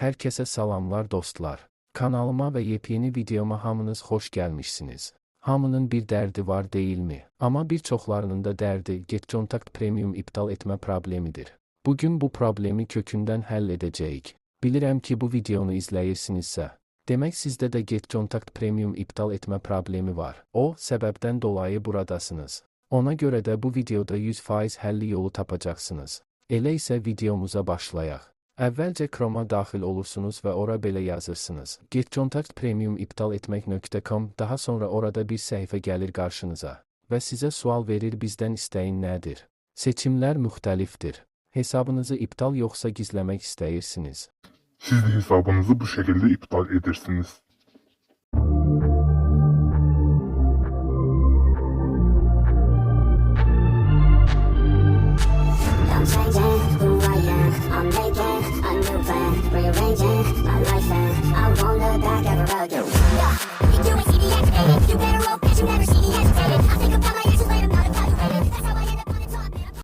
Hər kəsə salamlar dostlar. Kanalıma və yepyeni videoma hamınız xoş gəlmişsiniz. Hamının bir dərdi var deyilmi? Amma bir çoxlarının da dərdi Get Contact Premium iptal etmə problemidir. Bugün bu problemi kökündən həll edəcəyik. Bilirəm ki, bu videonu izləyirsinizsə, demək sizdə də Get Contact Premium iptal etmə problemi var. O səbəbdən dolayı buradasınız. Ona görə də bu videoda 100% həlli yolu tapacaqsınız. Elə isə videomuza başlayaq. Əvvəlcə Chrome-a daxil olursunuz və ora belə yazırsınız. Get Contact Premium iptal etmək.com, daha sonra orada bir səhifə gəlir qarşınıza və sizə sual verir bizdən istəyin nədir? Seçimlər müxtəlifdir. Hesabınızı iptal yoxsa gizləmək istəyirsiniz? Siz hesabınızı bu şekilde iptal edersiniz. Rearranging